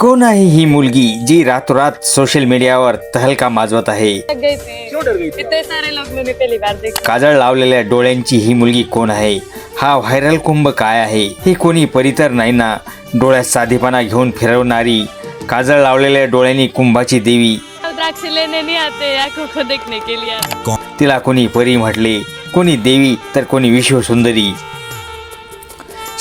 कोण आहे ही मुलगी जी रातोरात सोशल मीडियावर तहलका माजवत आहे? काजळ लावलेल्या डोळ्यांची ही मुलगी कोण आहे? हा व्हायरल कुंभ काय आहे? ही कोणी परितर नाही ना? डोळ्यात साधेपणा घेऊन फिरवणारी काजळ लावलेल्या डोळ्यांनी कुंभाची देवी. तिला कोणी परी म्हटले कोणी देवी तर कोणी विश्वसुंदरी.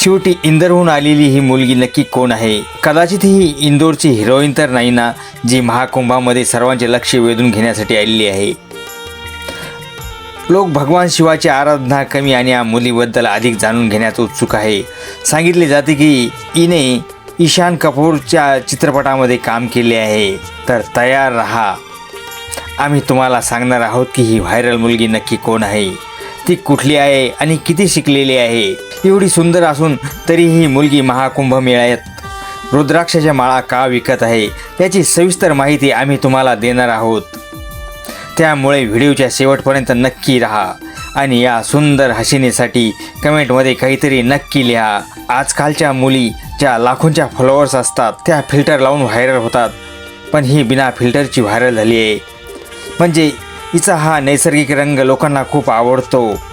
शेवटी इंदरहून आलेली ही मुलगी नक्की कोण आहे? कदाचित ही इंदोरची हिरोईन तर नाही ना जी महाकुंभामध्ये सर्वांचे लक्ष वेधून घेण्यासाठी आलेली आहे. लोक भगवान शिवाची आराधना कमी आणि या मुलीबद्दल अधिक जाणून घेण्यात उत्सुक आहे. सांगितले जाते की इने ईशान कपूरच्या चित्रपटामध्ये काम केले आहे. तर तयार रहा. आम्ही तुम्हाला सांगणार आहोत की ही व्हायरल मुलगी नक्की कोण आहे? ती कुठली आहे आणि किती शिकलेली आहे? एवढी सुंदर असून तरी ही मुलगी महाकुंभ मेळ्यात रुद्राक्षाच्या माळा का विकत आहे याची सविस्तर माहिती आम्ही तुम्हाला देणार आहोत. त्यामुळे व्हिडिओच्या शेवटपर्यंत नक्की राहा आणि या सुंदर हसिनीसाठी कमेंटमध्ये काहीतरी नक्की लिहा. आजकालच्या मुली ज्या लाखोंच्या फॉलोअर्स असतात त्या फिल्टर लावून व्हायरल होतात. पण ही बिना फिल्टरची व्हायरल झाली आहे. म्हणजे हिचा हा नैसर्गिक रंग लोकांना खूप आवडतो.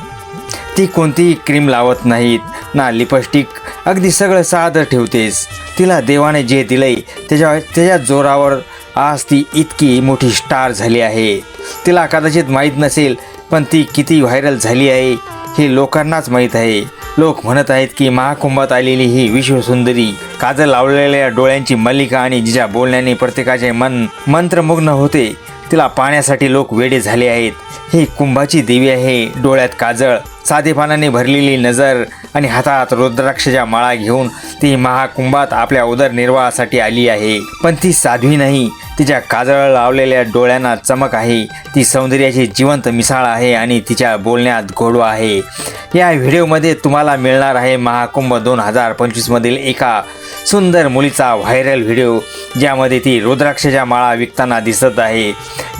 ती कोणतीही क्रीम लावत नाहीत. ना लिपस्टिक अगदी सगळं सादर ठेवतेस. तिला देवाने जे दिलंय त्याच्या त्याच्या जोरावर आज ती इतकी मोठी स्टार झाली आहे. तिला कदाचित माहीत नसेल पण ती किती व्हायरल झाली आहे हे लोकांनाच माहीत आहे. लोक म्हणत आहेत की महाकुंभात आलेली ही विश्वसुंदरी काजल लावलेल्या डोळ्यांची मल्लिका आणि जिच्या बोलण्याने प्रत्येकाचे मन मंत्रमुग्न होते. तिला पाहण्यासाठी लोक वेडे झाले आहेत. ही कुंभाची देवी आहे. डोळ्यात काजळ साधेपणाने भरलेली नजर आणि हातात रुद्राक्षच्या माळा घेऊन ती महाकुंभात आपल्या उदरनिर्वाहासाठी आली आहे. पण ती साध्वी नाही. तिच्या काजळ लावलेल्या डोळ्यांना चमक आहे. ती सौंदर्याची जिवंत मिसाळ आहे आणि तिच्या बोलण्यात गोडवा आहे. या व्हिडिओमध्ये तुम्हाला मिळणार आहे महाकुंभ दोन हजार पंचवीसमधील एका सुंदर मुलीचा व्हायरल व्हिडिओ ज्यामध्ये ती रुद्राक्षच्या माळा विकताना दिसत आहे.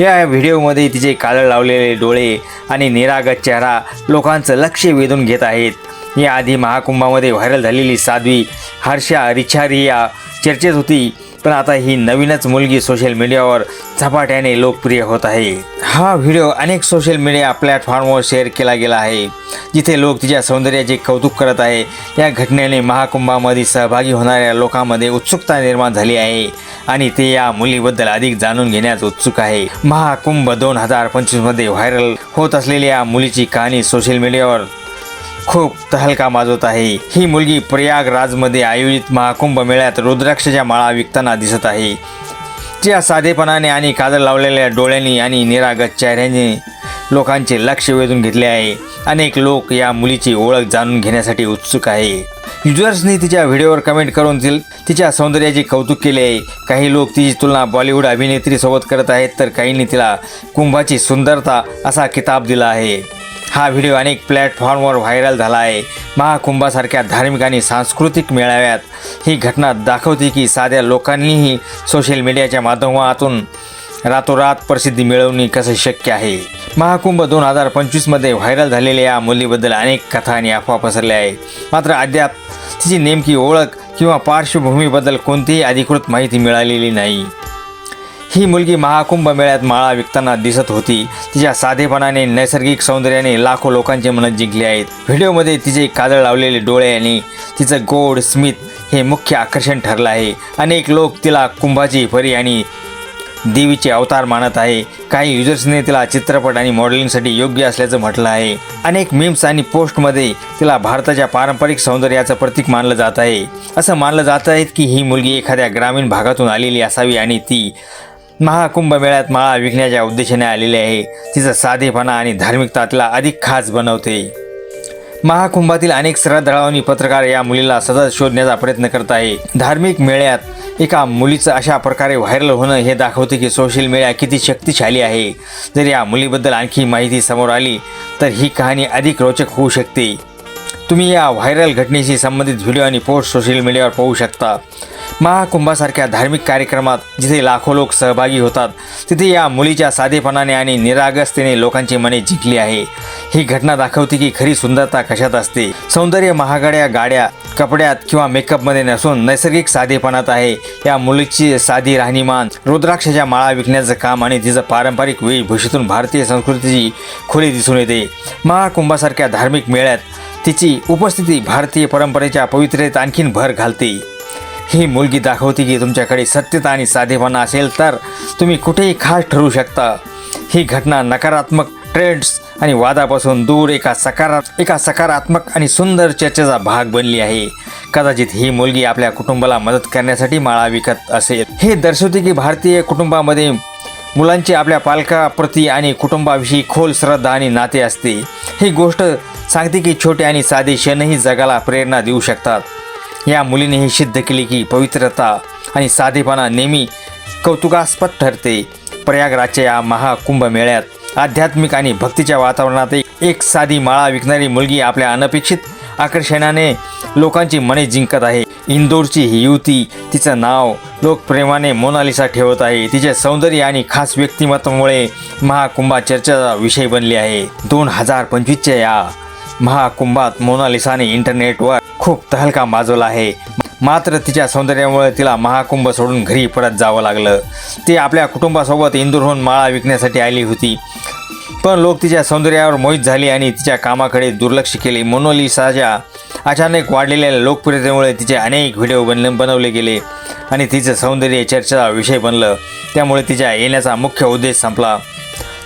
या व्हिडिओमध्ये तिचे काळ लावलेले डोळे आणि निरागत चेहरा लोकांचं लक्ष वेधून घेत आहेत. याआधी महाकुंभामध्ये व्हायरल झालेली साध्वी हर्षा रिछारिया चर्चेत होती. पण आता ही नवीनच मुलगी सोशल मीडियावर झपाट्याने लोकप्रिय होत आहे. हा व्हिडिओ अनेक सोशल मीडिया प्लॅटफॉर्मवर शेअर केला गेला आहे. जिथे लोक तिच्या सौंदर्याचे कौतुक करत आहे. या घटनेने महाकुंभामध्ये सहभागी होणाऱ्या लोकांमध्ये उत्सुकता निर्माण झाली आहे. आणि ते या मुलीबद्दल अधिक जाणून घेण्यास उत्सुक आहे. महाकुंभ दोन हजार पंचवीसमध्ये व्हायरल होत असलेल्या या मुलीची कहाणी सोशल मीडियावर खूप तहलका माजवत आहे. ही मुलगी प्रयागराजमध्ये आयोजित महाकुंभ मेळ्यात रुद्राक्षच्या माळा विकताना दिसत आहे. तिच्या साधेपणाने आणि काजळ लावलेल्या डोळ्यांनी आणि निरागत चेहऱ्याने लोकांचे लक्ष वेधून घेतले आहे. अनेक लोक या मुलीची ओळख जाणून घेण्यासाठी उत्सुक आहे. युजर्सनी तिच्या व्हिडिओवर कमेंट करून तिच्या सौंदर्याचे कौतुक केले आहे. काही लोक तिची तुलना बॉलिवूड अभिनेत्रीसोबत करत आहेत तर काहींनी तिला कुंभाची सुंदरता असा किताब दिला आहे. हा व्हिडिओ अनेक प्लॅटफॉर्मवर व्हायरल झाला आहे महाकुंभासारख्या धार्मिक आणि सांस्कृतिक मेळाव्यात ही घटना दाखवते की साध्या लोकांनीही सोशल मीडियाच्या माध्यमातून रातोरात प्रसिद्धी मिळवणे कसं शक्य आहे? महाकुंभ दोन हजार पंचवीसमध्ये व्हायरल झालेल्या या मुलीबद्दल अनेक कथा आणि अफवा पसरल्या आहेत. मात्र अद्याप तिची नेमकी ओळख किंवा पार्श्वभूमीबद्दल कोणतीही अधिकृत माहिती मिळालेली नाही. ही मुलगी महाकुंभ मेळ्यात माळा विकताना दिसत होती. तिच्या साधेपणाने नैसर्गिक सौंदर्याने लाखो लोकांचे मन जिंकले आहेत. व्हिडिओमध्ये तिचे काजळ लावलेले डोळे आणि तिचं गोड स्मित हे मुख्य आकर्षण ठरलं आहे. अनेक लोक तिला कुंभाची परी आणि देवीचे अवतार मानत आहे. काही युजर्सने तिला चित्रपट आणि मॉडेलिंगसाठी योग्य असल्याचं म्हटलं आहे. अनेक मीम्स आणि पोस्टमध्ये तिला भारताच्या पारंपरिक सौंदर्याचं प्रतीक मानलं जात आहे. असं मानलं जात आहे की ही मुलगी एखाद्या ग्रामीण भागातून आलेली असावी आणि ती महाकुंभ मेळ्यात माळा विकण्याच्या उद्देशाने आलेली आहे. तिचा साधेपणा आणि धार्मिकता तिला अधिक खास बनवते. महाकुंभातील अनेक श्रद्धाळूंनी पत्रकार या मुलीला सतत शोधण्याचा प्रयत्न करत आहे. धार्मिक मेळ्यात एका मुलीचं अशा प्रकारे व्हायरल होणं हे दाखवते की सोशल मीडिया किती शक्तिशाली आहे. जर या मुलीबद्दल आणखी माहिती समोर आली तर ही कहाणी अधिक रोचक होऊ शकते. तुम्ही या व्हायरल घटनेशी संबंधित व्हिडिओ आणि पोस्ट सोशल मीडियावर पाहू शकता. महाकुंभासारख्या धार्मिक कार्यक्रमात जिथे लाखो लोक सहभागी होतात तिथे या मुलीच्या साधेपणाने आणि निरागसतेने लोकांची मने जिंकली आहे. ही घटना दाखवते की खरी सुंदरता कशात असते? सौंदर्य महागड्या गाड्या कपड्यात किंवा मेकअपमध्ये नसून नैसर्गिक साधेपणात आहे. या मुलीची साधी राहणीमान रुद्राक्षाच्या माळा विकण्याचं काम आणि तिचं पारंपरिक वेशभूषेतून भारतीय संस्कृतीची खुली दिसून येते. महाकुंभासारख्या धार्मिक मेळ्यात तिची उपस्थिती भारतीय परंपरेच्या पवित्रेत आणखीन भर घालते. ही मुलगी दाखवते की तुमच्याकडे सत्यता आणि साधेपणा असेल तर तुम्ही कुठेही खास ठरू शकता. ही घटना नकारात्मक ट्रेंड्स आणि वादापासून दूर एका सकारा एका सकारात्मक आणि सुंदर चर्चेचा भाग बनली आहे. कदाचित ही मुलगी आपल्या कुटुंबाला मदत करण्यासाठी माळा विकत असेल. हे दर्शवते की भारतीय कुटुंबामध्ये मुलांची आपल्या पालकाप्रती आणि कुटुंबाविषयी खोल श्रद्धा आणि नाते असते. ही गोष्ट सांगते की छोटे आणि साधे क्षणही जगाला प्रेरणा देऊ शकतात. या मुलीने हे सिद्ध केले की पवित्रता आणि साधेपणा नेहमी कौतुकास्पद ठरते. प्रयागराजच्या या महाकुंभ मेळ्यात आध्यात्मिक आणि भक्तीच्या वातावरणात एक- साधी माळा विकणारी मुलगी आपल्या अनपेक्षित आकर्षणाने लोकांची मने जिंकत आहे. इंदोरची ही युवती तिचं नाव लोकप्रेमाने मोनालिसा ठेवत आहे. तिचे सौंदर्य आणि खास व्यक्तिमत्वामुळे महाकुंभात चर्चेचा विषय बनली आहे. दोन हजार पंचवीसच्या या महाकुंभात मोनालिसाने इंटरनेटवर खूप तहलका माजवला आहे. मात्र तिच्या सौंदर्यामुळे तिला महाकुंभ सोडून घरी परत जावं लागलं. ती आपल्या कुटुंबासोबत इंदूरहून माळा विकण्यासाठी आली होती. पण लोक तिच्या सौंदर्यावर मोहित झाली आणि तिच्या कामाकडे दुर्लक्ष केले. मोनोलिसाच्या अचानक वाढलेल्या लोकप्रियतेमुळे तिचे अनेक व्हिडिओ बनले बनवले गेले आणि तिचं सौंदर्य चर्चेचा विषय बनलं. त्यामुळे तिच्या येण्याचा मुख्य उद्देश संपला.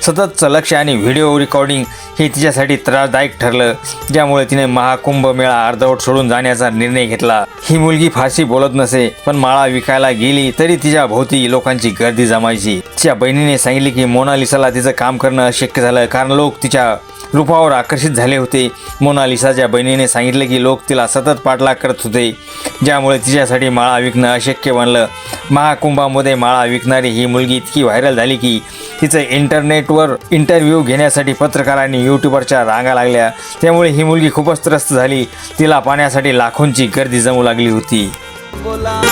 सततचं लक्ष आणि व्हिडिओ रेकॉर्डिंग हे तिच्यासाठी त्रासदायक ठरलं ज्यामुळे तिने महाकुंभ मेळा अर्धवट सोडून जाण्याचा निर्णय घेतला. ही मुलगी फारशी बोलत नसे पण माळा विकायला गेली तरी तिच्या भोवती लोकांची गर्दी जमायची. तिच्या बहिणीने सांगितले की मोनालिसाला तिचं काम करणं अशक्य झालं कारण लोक तिच्या रूपावर आकर्षित झाले होते. मोनालिसाच्या बहिणीने सांगितले की लोक तिला सतत पाठलाग करत होते ज्यामुळे तिच्यासाठी माळा विकणं अशक्य बनलं. महाकुंभामध्ये माळा विकणारी ही मुलगी इतकी व्हायरल झाली की तिचं इंटरनेटवर इंटरव्ह्यू घेण्यासाठी पत्रकारांनी यूट्यूबरच्या रांगा लागल्या. त्यामुळे ही मुलगी खूपच त्रस्त झाली. तिला पाण्यासाठी लाखोंची गर्दी जमू लागली होती. बोला.